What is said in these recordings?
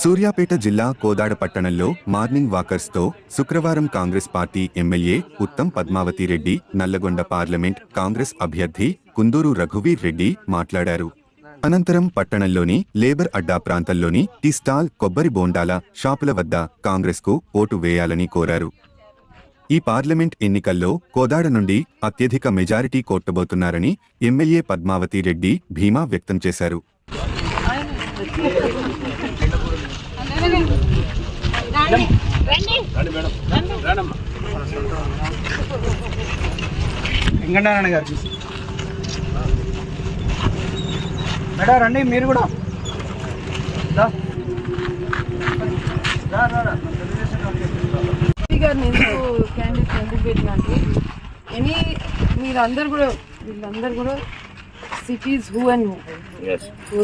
సూర్యాపేట జిల్లా కోదాడ పట్టణంలో మార్నింగ్ వాకర్స్తో శుక్రవారం Congress party MLA Uttam Padmavathi Reddy Nalgonda parliament Congress అభ్యర్థి కుందూరు రఘువీర్ రెడ్డి మాట్లాడారు. అనంతరం పట్టణంలోని లేబర్ అడ్డా ప్రాంతంలోని టీ స్టాల్ కొబ్బరి బోండాల షాపుల వద్ద కాంగ్రెస్కు ఓటు వేయాలని కోరారు. ఈ పార్లమెంట్ ఎన్నికల్లో కోదాడ నుండి అత్యధిక మెజారిటీ కోట్టబోతున్నారని ఎమ్మెల్యే పద్మావతి రెడ్డి భీమా వ్యక్తం చేశారు. మేడం రండి మీరు కూడా. గారిని ఎందుకు క్యాండిడేట్ ఎందుకు పెట్టినా అంటే ఎనీ మీరందరు కూడా వీళ్ళందరూ కూడా సిటీస్ హూ అండ్ హూ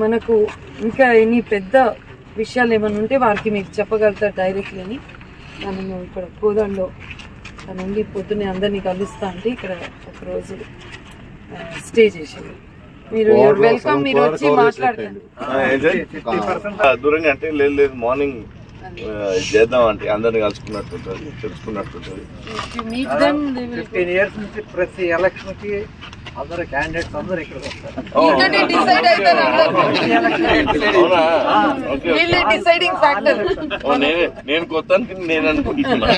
మనకు ఇంకా ఎన్ని పెద్ద విషయాలు ఏమైనా ఉంటే వారికి మీకు చెప్పగలుగుతారు డైరెక్ట్లీ అని. నన్ను ఇక్కడ కోదంలో తను ఉండి పొద్దున్నే అందరినీ కలుస్తా అంటే ఇక్కడ ఒకరోజు స్టే చేసింది మీరు వెల్కమ్ మీరు వచ్చి మాట్లాడతారు. ఆ, దూరంగా అంటే లేదు లేదు మార్నింగ్ చేద్దాం అంటే అందరిని కలుసుకున్నట్టు ఉంటుంది తెలుసుకున్నట్టు మీట్ దెమ్ ఫిఫ్టీన్ ఇయర్స్ నుంచి ప్రతి ఎలక్షన్కి అందరు క్యాండిడేట్స్ అందరు ఇక్కడికి వస్తారు. ఇక్కడే డిసైడ్ అవుతారు అందరూ. అవునా ఓకే వీళ్ళే. డిసైడింగ్ ఫ్యాక్టర్ ఓ, నేనే నేను కొత్తానికి నేను అనుకుంటున్నా.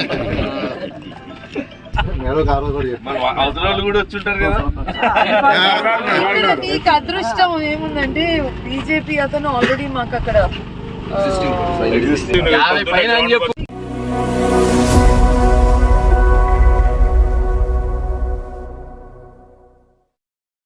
కూడా వచ్చి ఉంటారు కదా. అదృష్టం ఏముందంటే బీజేపీ అతను ఆల్రెడీ మాకు అక్కడ ఆ, Existing.